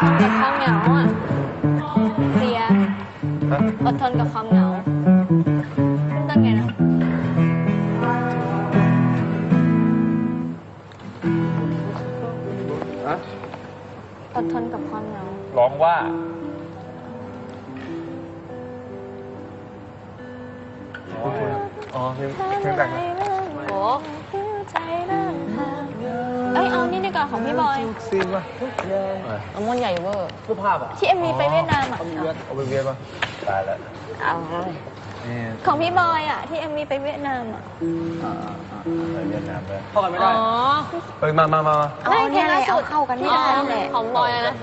กับความเหงาอะเสียฮะอดทนกับความเหงาขึ้นต้นไงนะฮะอดทนกับความเหงาร้องว่า อ๋อเพลงเพลงแต่งนะโอ้ เอ้ยเอานี่ดีกว่าของพี่บอยซีนป่ะเอามอนใหญ่เวอร์รูปภาพอะที่เอ็มวีไปเวียดนามอะเอาไปเวียนป่ะตายแล้วเอานี่ของพี่บอยอะที่เอ็มวีไปเวียดนามอะไปเวียดนามเลยเข้ากันไม่ได้เอ้ยมามามามาไม่เพลงล่าสุดเข้ากันไม่ได้แหละของบอยนะ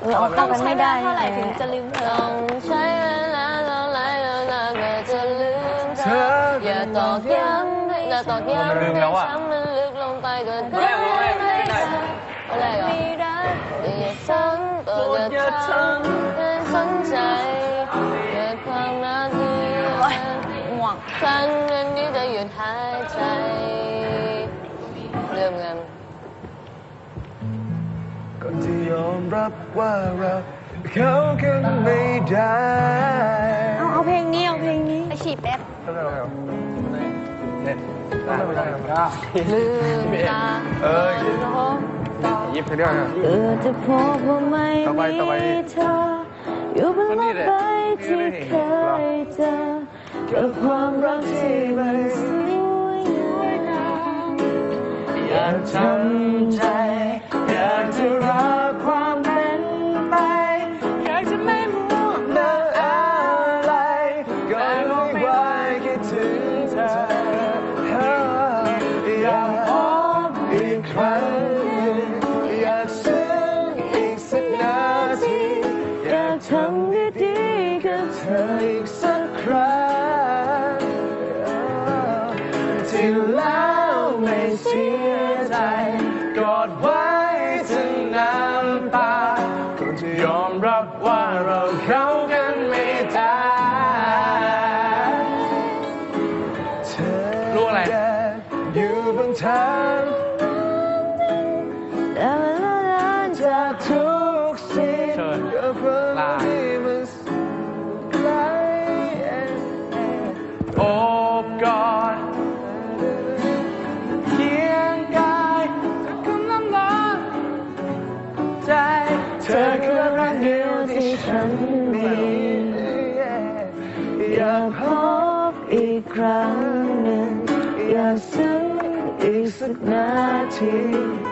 เออเอาเข้ากันไม่ได้เท่าไหร่ถึงจะลืมเธอต้องใช้เวลาเท่าไหร่นานๆก็จะลืมเธออย่าตอกย้ำ อย่ตอกย้ำให้ช้ำมันลึกลงไปเกินได้อะไรอะไม่ได้อย่าซ้ำก็จะทำให้สนใจเกิดความน่าเบื่อหวังครั้งนั้นนี้จะหยุดหายใจเริ่มกันก่อนที่ยอมรับว่าเราเข้ากันไม่ได้เอาเอาเพลงนี้เอาเพลงนี้ไปฉีดแป๊บ ลืมตาเออพบต่อยิบไปเรื่อยนะเออจะพบว่าไม่มีเธออยู่บนโลกใบที่เคยเจอกับความรักที่มันสวยงามอยากทำใจ ธออีกสักครั้งที่แล้วไม่เสียใจกอดไว้ถึงน้ำตาคงจะยอมรับว่าเราเข้ากันไม่ได้เธอรู้อะไรเดินอยู่บนทาง เธอคือรักเดียวที่ฉันมี อยากพบอีกครั้งหนึ่ง อยากซึ้งอีกสักนาที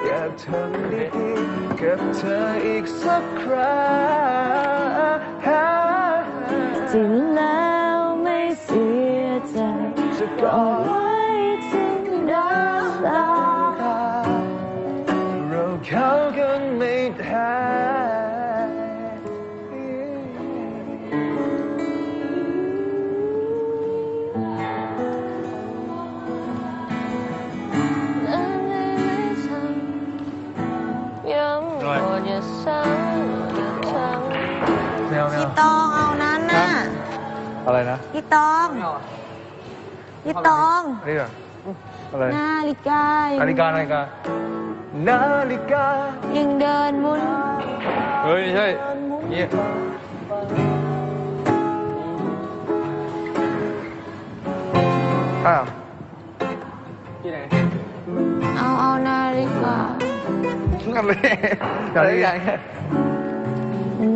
อยากทำดีๆกับเธออีกสักครั้งที่แล้วไม่เสียใจจะกอด ดอย่าซ้ำอย่าทำแนวแนวตองเอานั้นน่ะอะไรนะพี่ตองพี่ตองอันนี้เหรออะไรนาฬิกานาฬิกานาฬิกานาฬิกายังเดินหมุนเฮ้ยไม่ใช่เงี้ยอ้าวที่ไหนเอาเอานาฬิกา นั่นเลยนาฬิกา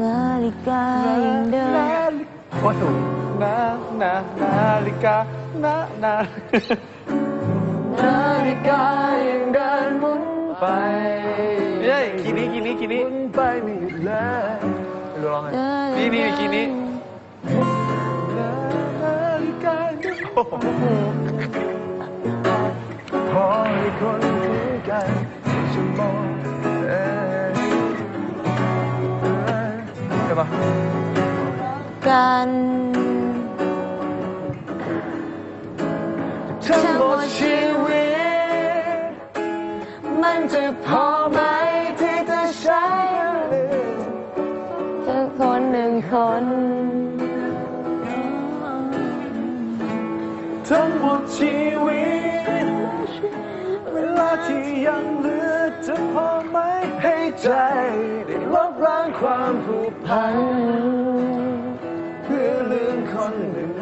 นาฬิกายังเดินโอ้ถูกนานานาฬิกานานานาฬิกายังเดินหมุนไปเฮ้ยกีนี้กีนี้กีนี้หมุนไปไม่หยุดเลยไม่รู้ร้องไงนี่นี่กีนี้นาฬิกาโอ้โหพอให้คนคุยกัน ปะกันทั้งหมดชีวิต มันจะพอไหมที่จะใช้สักคนหนึ่งคน ทั้งหมดชีวิต เวลาที่ยังเหลือจะพอไหมให้ใจได้ลบ ล้างความผูกพัน เพื่อลืมคนหนึ่ง